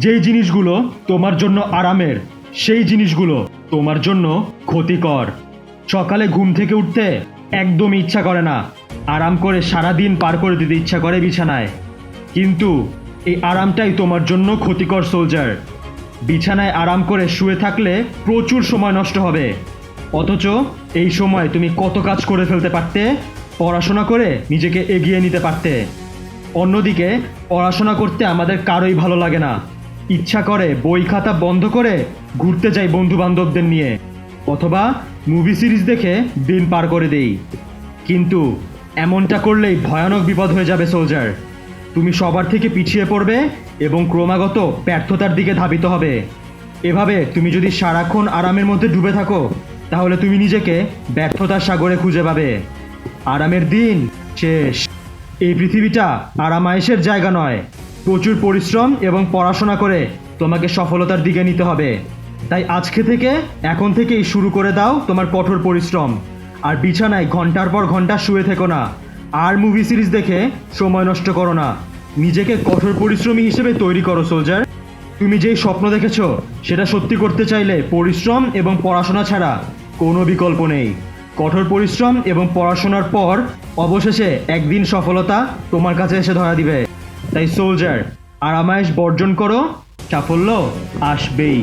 যেই জিনিসগুলো তোমার জন্য আরামের, সেই জিনিসগুলো তোমার জন্য ক্ষতিকর। সকালে ঘুম থেকে উঠতে একদম ইচ্ছা করে না। আরাম করে সারা দিন পার করে দিতে ইচ্ছা করে বিছানায়। কিন্তু এই আরামটাই তোমার জন্য ক্ষতিকর সোলজার বিছানায় আরাম করে শুয়ে থাকলে প্রচুর সময় নষ্ট হবে। অথচ এই সময় তুমি কত কাজ করে ফেলতে পারতে? পড়াশোনা করে নিজেকে এগিয়ে নিতে পারতে। অন্যদিকে, পড়াশোনা করতে আমাদের কারোই ভালো লাগে না। ইচ্ছা করে বই খাতা বন্ধ করে ঘুরতে যাই বন্ধু বান্ধবদের নিয়ে, অথবা মুভি সিরিজ দেখে দিন পার করে দেই। কিন্তু এমনটা করলেই ভয়ানক বিপদ হয়ে যাবে সোলজার তুমি সবার থেকে পিছিয়ে পড়বে এবং ক্রমাগত ব্যর্থতার দিকে ধাবিত হবে। এভাবে তুমি যদি সারাক্ষণ আরামের মধ্যে ডুবে থাকো, তাহলে তুমি নিজেকে ব্যর্থতার সাগরে খুঁজে পাবে। আরামের দিন শেষ। এই পৃথিবীটা আরামায়েশের জায়গা নয়। প্রচুর পরিশ্রম এবং পড়াশোনা করে তোমাকে সফলতার দিকে নিতে হবে। তাই আজকে থেকে, এখন থেকেই শুরু করে দাও তোমার কঠোর পরিশ্রম। আর বিছানায় ঘণ্টার পর ঘণ্টা শুয়ে থেকো না। আর মুভি সিরিজ দেখে সময় নষ্ট করো না। নিজেকে কঠোর পরিশ্রমী হিসেবে তৈরি করো সোলজার তুমি যেই স্বপ্ন দেখেছ, সেটা সত্যি করতে চাইলে পরিশ্রম এবং পড়াশোনা ছাড়া কোনো বিকল্প নেই। কঠোর পরিশ্রম এবং পড়াশোনার পর অবশেষে একদিন সফলতা তোমার কাছে এসে ধরা দিবে। তাই সোলজার আরামায়েশ বর্জন করো সাফল্য আসবেই।